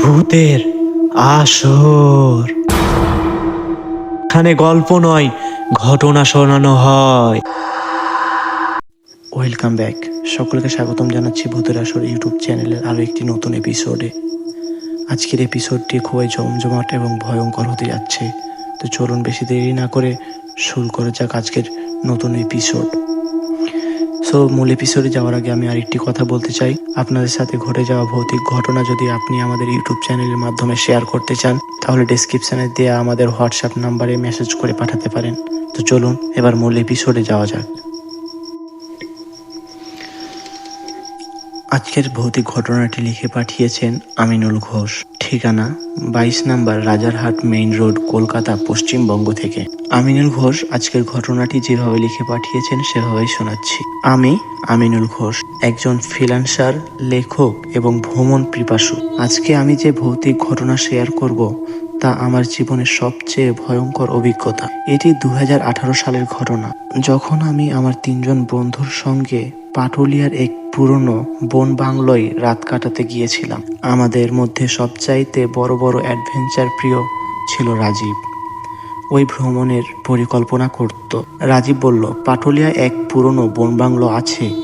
ভূতের আসর। এখানে গল্প নয়, ঘটনা শোনানো হয়। ওয়েলকাম ব্যাক সকলকে স্বাগতম জানাচ্ছি ভূতের আসর ইউটিউব চ্যানেলের আরও একটি নতুন এপিসোডে আজকের এপিসোডটি খুবই জমজমাট এবং ভয়ঙ্কর হতে যাচ্ছে। তো চলুন বেশি দেরি না করে শুরু করা যাক আজকের নতুন এপিসোড সো মূল এপিসোডে যাওয়ার আগে আমি আরেকটি কথা বলতে চাই। আপনাদের সাথে ঘটে যাওয়া ভৌতিক ঘটনা যদি আপনি আমাদের ইউটিউব চ্যানেলের মাধ্যমে শেয়ার করতে চান, তাহলে ডেসক্রিপশনে দেওয়া আমাদের হোয়াটসঅ্যাপ নাম্বারে মেসেজ করে পাঠাতে পারেন। তো চলুন, এবার মূল এপিসোডে যাওয়া যাক। আজকের ভৌতিক ঘটনাটি লিখে পাঠিয়েছেন আমিনুল ঘোষ। ঠিকানা, বাইশ number Rajarhat main road, Kolkata, Paschimbanga থেকে। আমিনুল ঘোষ, আজকের ঘটনাটি যেভাবে লিখে পাঠিয়েছেন, সেভাবেই শোনাচ্ছি। আমি আমিনুল ঘোষ, একজন ফ্রিল্যান্সার, লেখক এবং ভ্রমণ পিপাসু। আজকে আমি যে ভৌতিক ঘটনা শেয়ার করব, তা আমার জীবনের সবচেয়ে ভয়ঙ্কর অভিজ্ঞতা। এটি দু হাজার আঠারো সালের ঘটনা। যখন আমি আমার তিনজন বন্ধুর সঙ্গে পাটুলিয়ার এক পুরনো বন বাংলোয় রাত কাটাতে গিয়েছিলাম। আমাদের মধ্যে সবচাইতে বড় বড় অ্যাডভেঞ্চার প্রিয় ছিল রাজীব। ওই ভ্রমণের পরিকল্পনা করত। রাজীব বলল, পাটুলিয়া এক পুরনো বন বাংলো আছে।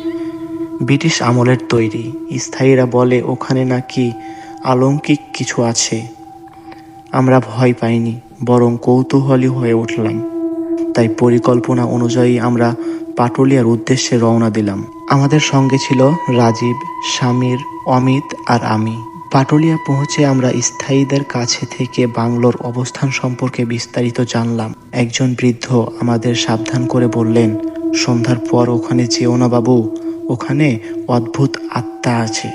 ব্রিটিশ আমলের তৈরি। স্থায়ীরা বলে, ওখানে নাকি অলৌকিক কিছু আছে। আমরা ভয় পাইনি, বরং কৌতূহলী হয়ে উঠলাম। তাই পরিকল্পনা অনুযায়ী আমরা পাটুলিয়ার উদ্দেশ্যে রওনা দিলাম। আমাদের সঙ্গে ছিল রাজীব, সমীর, অমিত আর আমি। পাটুলিয়া পৌঁছে আমরা স্থায়ীদের কাছে থেকে বাংলোর অবস্থান সম্পর্কে বিস্তারিত জানলাম। একজন বৃদ্ধ আমাদের সাবধান করে বললেন, সন্ধ্যার পর ওখানে যেও না বাবু, ওখানে অদ্ভুত আত্মা আছে।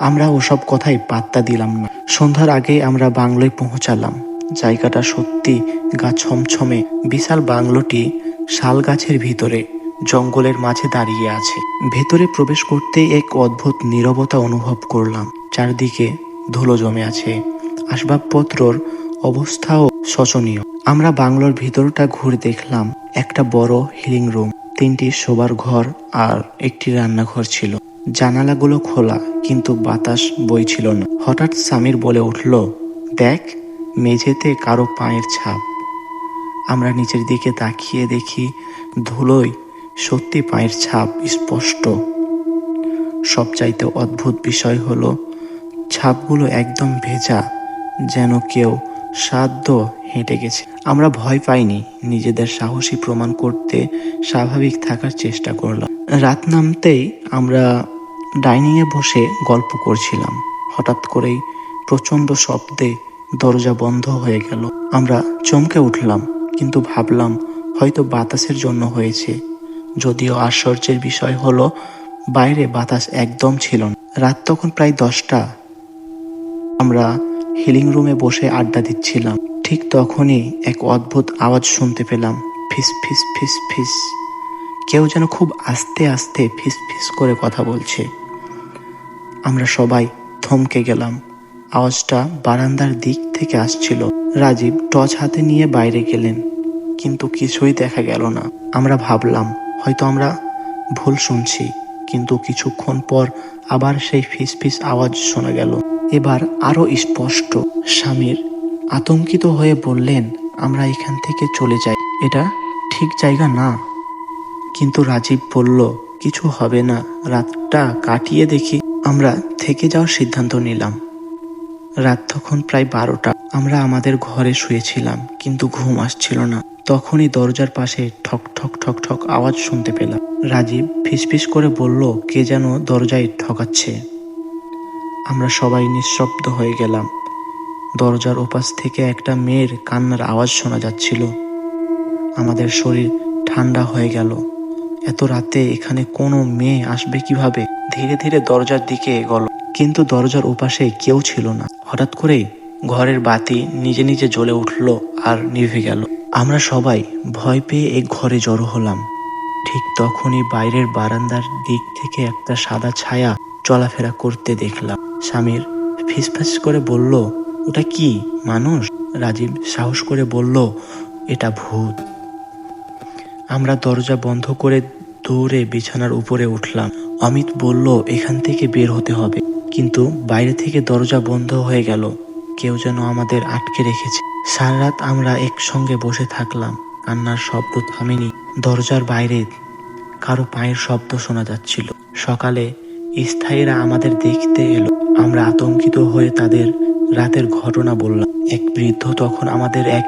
আমরা ওসব কথাই পাত্তা দিলাম না। সন্ধ্যার আগেই আমরা বাংলোয় পৌঁছালাম। জায়গাটা সত্যি গা ছমছমে। বিশাল বাংলোটি শাল গাছের ভিতরে। জঙ্গলের মাঝে দাঁড়িয়ে আছে। ভেতরে প্রবেশ করতেই এক অদ্ভুত নীরবতা অনুভব করলাম। চারদিকে ধুলো জমে আছে। আসবাবপত্রর অবস্থাও শোচনীয়। আমরা বাংলোর ভিতরটা ঘুরে দেখলাম। একটা বড় হিলিং রুম, তিনটি শোবার ঘর আর একটি রান্নাঘর ছিল। জানালাগুলো খোলা, কিন্তু বাতাস বইছিল না। হঠাৎ সামির বলে উঠল, দেখ, মেঝেতে কারও পায়ের ছাপ। আমরা নিচের দিকে তাকিয়ে দেখি ধুলোয় সত্যি পায়ের ছাপ স্পষ্ট। সবচাইতে অদ্ভুত বিষয় হলো, ছাপগুলো একদম ভেজা, যেন কেউ সাধ্য হেঁটে গেছে। আমরা ভয় পাইনি, নিজেদের সাহসী প্রমাণ করতে স্বাভাবিক থাকার চেষ্টা করলাম। রাত নামতেই আমরা ডাইনিংয়ে বসে গল্প করছিলাম। হঠাৎ করেই প্রচণ্ড শব্দে দরজা বন্ধ হয়ে গেল। আমরা চমকে উঠলাম, কিন্তু ভাবলাম হয়তো বাতাসের জন্য হয়েছে। যদিও আশ্চর্যের বিষয় হলো, বাইরে বাতাস একদম ছিল না। রাত তখন প্রায় দশটা। আমরা হিলিং রুমে বসে আড্ডা দিচ্ছিলাম। ঠিক তখনই এক অদ্ভুত আওয়াজ শুনতে পেলাম। ফিস ফিস ফিস ফিস। কেউ যেন খুব আস্তে আস্তে ফিস ফিস করে কথা বলছে। আমরা সবাই থমকে গেলাম। আওয়াজটা বারান্দার দিক থেকে আসছিল। রাজীব টর্চ হাতে নিয়ে বাইরে গেলেন, কিন্তু কিছুই দেখা গেল না। আমরা ভাবলাম হয়তো আমরা ভুল শুনছি, কিন্তু কিছুক্ষণ পর আবার সেই ফিস ফিস আওয়াজ শোনা গেল। এবার আরও স্পষ্ট, স্বামীর আতঙ্কিত হয়ে বললেন, আমরা এখান থেকে চলে যাই। এটা ঠিক জায়গা না। কিন্তু রাজীব বলল, কিছু হবে না, রাতটা কাটিয়ে দেখি। আমরা থেকে যাওয়ার সিদ্ধান্ত নিলাম। রাত তখন প্রায় বারোটা। আমরা আমাদের ঘরে শুয়েছিলাম, কিন্তু ঘুম আসছিল না। তখনই দরজার পাশে ঠক ঠক ঠক ঠক আওয়াজ শুনতে পেলাম। রাজীব ফিসফিস করে বলল, কে যেন দরজায় ঠকাচ্ছে? আমরা সবাই নিঃশব্দ হয়ে গেলাম। দরজার ওপাশ থেকে একটা মেয়ের কান্নার আওয়াজ শোনা যাচ্ছিল। আমাদের শরীর ঠান্ডা হয়ে গেল। এত রাতে এখানে কোনো মেয়ে আসবে কীভাবে? ধীরে ধীরে দরজার দিকে এগোলো। কিন্তু দরজার ওপাশে কেউ ছিল না। হঠাৎ করে ঘরের বাতি নিজে নিজে জ্বলে উঠল আর নিভে গেল। আমরা সবাই ভয় পেয়ে এক ঘরে জড়ো হলাম। ঠিক তখনই বাইরের বারান্দার দিক থেকে একটা সাদা ছায়া চলাফেরা করতে দেখলাম। স্বামীর ফিসফাস করে বলল, ওটা কি, মানুষ? রাজীব সাহস করে বলল, এটা ভূত। আমরা দরজা বন্ধ করে দৌড়ে বিছানার উপরে উঠলাম। অমিত বলল, এখান থেকে বের হতে হবে। কিন্তু বাইরে থেকে দরজা বন্ধ হয়ে গেল। কেউ যেন আমাদের আটকে রেখেছে। সারা রাত আমরা একসঙ্গে বসে থাকলাম। কান্নার শব্দ থামেনি। দরজার বাইরে কারও পায়ের শব্দ শোনা যাচ্ছিল। সকালে স্থায়ীরা আমাদের দেখতে এলো। আমরা আতঙ্কিত হয়ে তাদের রাতের ঘটনা বললাম। এক বৃদ্ধ তখন আমাদের এক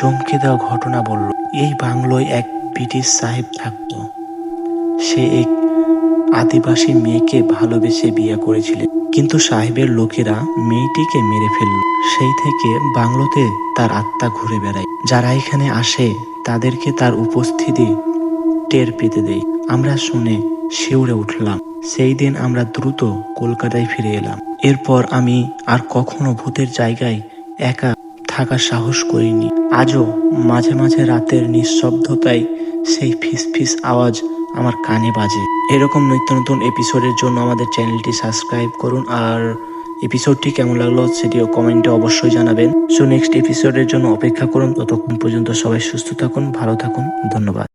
চমকে দেওয়া ঘটনা বলল। এই বাংলোয় এক ব্রিটিশ সাহেব থাকতো। সে এক আদিবাসী মেয়েকে ভালোবেসে বিয়ে করেছিলেন কিন্তু সাহেবের লোকেরা মেয়েটিকে মেরে ফেলল। সেই থেকে বাংলোতে তার আত্মা ঘুরে বেড়ায়। যারা এখানে আসে, তাদেরকে তার উপস্থিতি টের পেতে দেয়। আমরা শুনে শিউরে উঠলাম। সেই দিন আমরা দ্রুত কলকাতায় ফিরে এলাম। এরপর আমি আর কখনো ভূতের জায়গায় একা থাকার সাহস করিনি। আজও মাঝে মাঝে রাতের নিঃশব্দতায় সেই ফিস ফিস আওয়াজ আমার কানে বাজে। এরকম নিত্য নতুন এপিসোডের জন্য আমাদের চ্যানেলটি সাবস্ক্রাইব করুন আর এপিসোডটি কেমন লাগল সেটিও কমেন্টে অবশ্যই জানাবেন। সো নেক্সট এপিসোডের জন্য অপেক্ষা করুন। ততক্ষণ পর্যন্ত সবাই সুস্থ থাকুন, ভালো থাকুন, ধন্যবাদ।